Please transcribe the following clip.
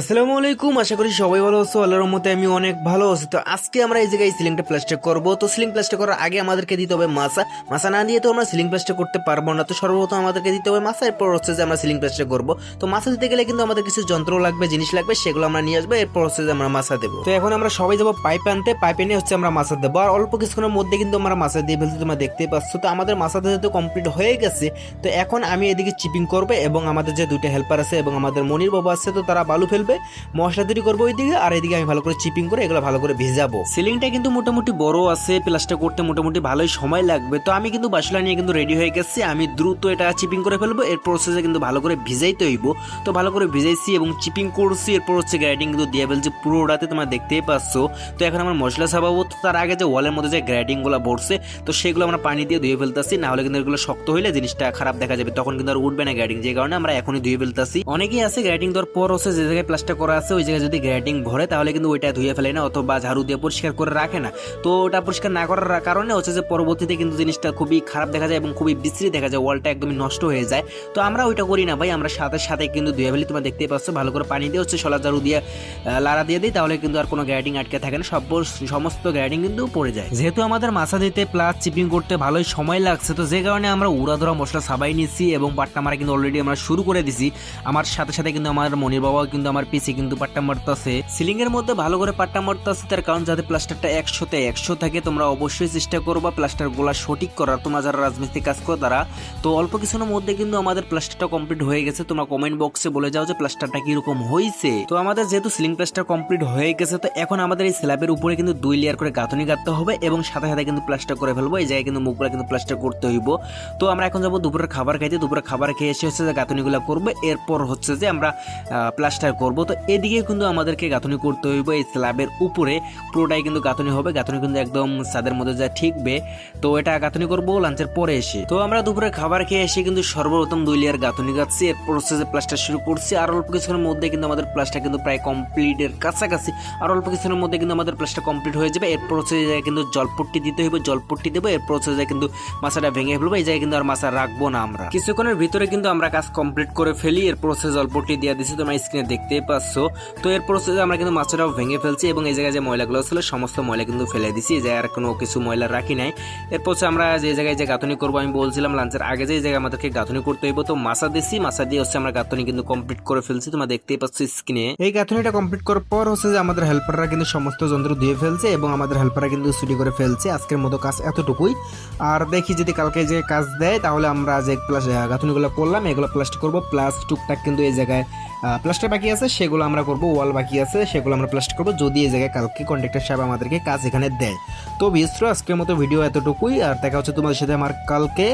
আসসালামু আলাইকুম, আশা করি সবাই ভালো আছো, আল্লাহর মতে আমি অনেক ভালো আছি। তো আজকে আমরা এই জায়গায় সিলিংটা প্লাস্টিক করব। তো সিলিং প্লাস্টিক করার আগে আমাদেরকে দিতে হবে মাসা। মাসা না দিয়ে তো আমরা সিলিং প্লাস্টার করতে পারব না। তো সর্বপ্রথম আমাদেরকে দিতে হবে মাসা, এরপর হচ্ছে যে আমরা সিলিং প্লাস্টিক করব। তো মাসা দিতে গেলে কিন্তু আমাদের কিছু যন্ত্র লাগবে, জিনিস লাগবে, সেগুলো আমরা নিয়ে আসব, এরপর হচ্ছে যে আমরা মাসা দেবো। তো এখন আমরা সবাই যাব পাইপ আনতে। পাইপ এনে হচ্ছে আমরা মাসা দেবো। আর অল্প কিছুক্ষণের মধ্যে কিন্তু আমরা মাসা দিয়ে ফেলতে তোমরা দেখতেই পাচ্ছ। তো আমাদের দিতে তো কমপ্লিট হয়ে গেছে, তো এখন আমি এদিকে চিপিং করবে এবং আমাদের যে দুইটা হেল্পার আছে এবং আমাদের মনির বাবা আছে, তো তারা বালু ফেলবে, মশলা তৈরি করব ওইদিকে, আর এদিকে আমি ভালো করে চিপিং করে এগুলো ভালো করে ভেজাবো। সিলিংটা কিন্তু মোটামুটি বড় আছে, প্লাস্টার করতে মোটামুটি ভালোই সময় লাগবে। তো আমি কিন্তু বাসলা নিয়ে কিন্তু রেডি হয়ে গেছি। আমি দ্রুত এটা চিপিং করে ফেলব, এর প্রসেসে কিন্তু ভালো করে ভিজাইতে হইব। তো ভালো করে ভিজাইছি এবং চিপিং করছি, এরপর হচ্ছে গ্রাইডিং কিন্তু দিয়ে ফেলছি পুরোটাতে তোমরা দেখতেই পাচ্ছ। তো এখন আমার মশলা ছাপাবো তার আগে যে ওয়ালের মধ্যে যে গ্রাইডিংগুলো বসছে তো সেগুলো আমরা পানি দিয়ে ধুয়ে ফেলতেছি, না হলে কিন্তু এগুলো শক্ত হইলে জিনিসটা খারাপ দেখা যাবে। তখন কিন্তু আর উঠবে না গ্রাইডিং যে কারণে আমরা এখনই ধুয়ে ফেলতেছি। অনেকেই আছে গ্রাইডিং দেওয়ার পর হচ্ছে যে জায়গায় প্লাস্টার করা আছে, ওই জায়গায় যদি গ্রাইডিং ভরে, তাহলে কিন্তু ওইটা ধুয়ে ফেলে না অথবা ঝাড়ু দিয়ে পরিষ্কার করে রাখে না। তো ওটা পরিষ্কার না করার কারণে হচ্ছে যে পরবর্তীতে কিন্তু জিনিসটা খুবই খারাপ দেখা যায় এবং খুবই বিশ্রী দেখা যায়, ওয়ালটা একদমই নষ্ট হয়ে যায়। তো আমরা ওইটা করি না ভাই, আমরা সাথে সাথে কিন্তু ধুয়ে ফেলি। তোমরা দেখতেই পাচ্ছ, ভালো করে পানি দিয়ে হচ্ছে সলা ঝাড়ু দিয়ে লাড়া দিয়ে দিই, তাহলে কিন্তু আর কোনো গ্রাইডিং আটকে থাকে না, সব সমস্ত গ্রাইডিং কিন্তু পড়ে যায়। যেহেতু আমাদের মাছা দিতে প্লাস চিপিং করতে ভালোই সময় লাগছে, তো যে কারণে আমরা উড়া উড়াধরা মশলা সাবাই নিচ্ছি এবং পাট্টা মারা কিন্তু অলরেডি আমরা শুরু করে দিছি। আমার সাথে সাথে কিন্তু আমার মনির বাবাও কিন্তু আমার পিছে কিন্তু পাট্টা মারতেছে। সিলিং এর মধ্যে ভালো করে পাট্টা মারতেছে, তার কারণ যাতে প্লাস্টারটা একশোতে একশো থাকে, তোমরা অবশ্যই চেষ্টা করবা প্লাস্টারগুলা সঠিক করার, তোমরা যারা রাজমিস্ত্রি কাজ করো তারা। তো অল্প কিছুর মধ্যে কিন্তু আমাদের প্লাস্টারটা কমপ্লিট হয়ে গেছে, তোমরা কমেন্ট বক্সে বলে যাও যে প্লাস্টারটা কীরকম হয়েছে তো আমাদের যেহেতু সিলিং প্লাস্টার কমপ্লিট হয়ে গেছে, তো এখন আমাদের এই স্ল্যাবের উপরে কিন্তু দুই লেয়ার করে গাঁথনি গাঁথতে হবে এবং সাথে সাথে কিন্তু প্লাস্টার করে ফেলব, এই জায়গায় কিন্তু মুখগুলো কিন্তু প্লাস্টার করতে হইব। তো আমরা এখন যাব দুপুরের খাবার খাইতে, দুপুরের খাবার খেয়ে এসে হচ্ছে যে গাঁথনিগুলো করব, এরপর হচ্ছে যে আমরা প্লাস্টার করব। তো এদিকে কিন্তু আমাদেরকে গাঁথনি করতে হইব। এই স্ল্যাবের উপরে পুরোটাই কিন্তু গাঁথনি হবে। গাঁথনি কিন্তু একদম ছাদের মধ্যে যা ঠিকবে। তো এটা গাঁথনি করব লাঞ্চের পরে এসে। তো আমরা দুপুরে খাবার খেয়ে এসে কিন্তু সর্বপ্রথম দুই লেয়ার গাঁথনি গাচ্ছি এর যে প্লাস্টার শুরু করছি। আর অল্প কিছুক্ষণের মধ্যে কিন্তু আমাদের প্লাস্টার কিন্তু প্রায় কমপ্লিটের কাছাকাছি। আর অল্প কিছুক্ষণের মধ্যে কিন্তু আমাদের প্লাস্টার কমপ্লিট হয়ে যাবে। এরপর হচ্ছে যে কিন্তু জলপট্টি দিতে হইবে। জলপট্টি দেবো। এর প্রসেসে কিন্তু মাছাটা ভেঙে ফেলব। এই জায়গায় কিন্তু আর মাছা রাখব না আমরা। কিছুক্ষণের ভিতরে কিন্তু আমরা কাজ কমপ্লিট করে ফেলি। এর হচ্ছে জলপট্টি দিয়ে দিচ্ছি তোমরা স্ক্রিনে পাচ্ছ। তো এরপর হচ্ছে যে আমরা কিন্তু মাছটাও ভেঙে ফেলছি এবং এই জায়গায় যে ময়লাগুলো ছিল, সমস্ত ময়লা কিন্তু ফেলে দিছি। জায়গায় আর কোনো কিছু ময়লা রাখি নাই। এরপর আমরা যে জায়গায় যে গাঁথনি করব, আমি বলছিলাম লাঞ্চের আগে যে জায়গায় আমাদেরকে গাঁথনি করতে হইব। তো মাছা দিছি, মাছা দিয়ে হচ্ছে আমরা গাঁথনি কিন্তু কমপ্লিট করে ফেলছি। তোমরা দেখতেই পাচ্ছ স্ক্রিনে এই গাঁথনিটা কমপ্লিট করার পর হচ্ছে যে আমাদের হেল্পাররা কিন্তু সমস্ত যন্ত্র দিয়ে ফেলছে এবং আমাদের হেল্পাররা কিন্তু ছুটি করে ফেলছে। আজকের মতো কাজ এতটুকুই। আর দেখি যদি কালকে যে কাজ দেয়, তাহলে আমরা যে গাঁথনিগুলো করলাম, এগুলো প্লাস্টার করব। প্লাস টুকটাক কিন্তু এই জায়গায় প্লাস্টার বাকি আছে, সেগুলো আমরা করব ওয়াল বাকি আছে, সেগুলো আমরা প্লাস্টার করব। যদি এই জায়গায় কালকে কন্ট্রাক্টর সাহেব আমাদেরকে কাজ এখানে দেয়। তো বিস্ত্র, আজকের মতো ভিডিও এতটুকুই, আর দেখা হচ্ছে তোমাদের সাথে আমার কালকে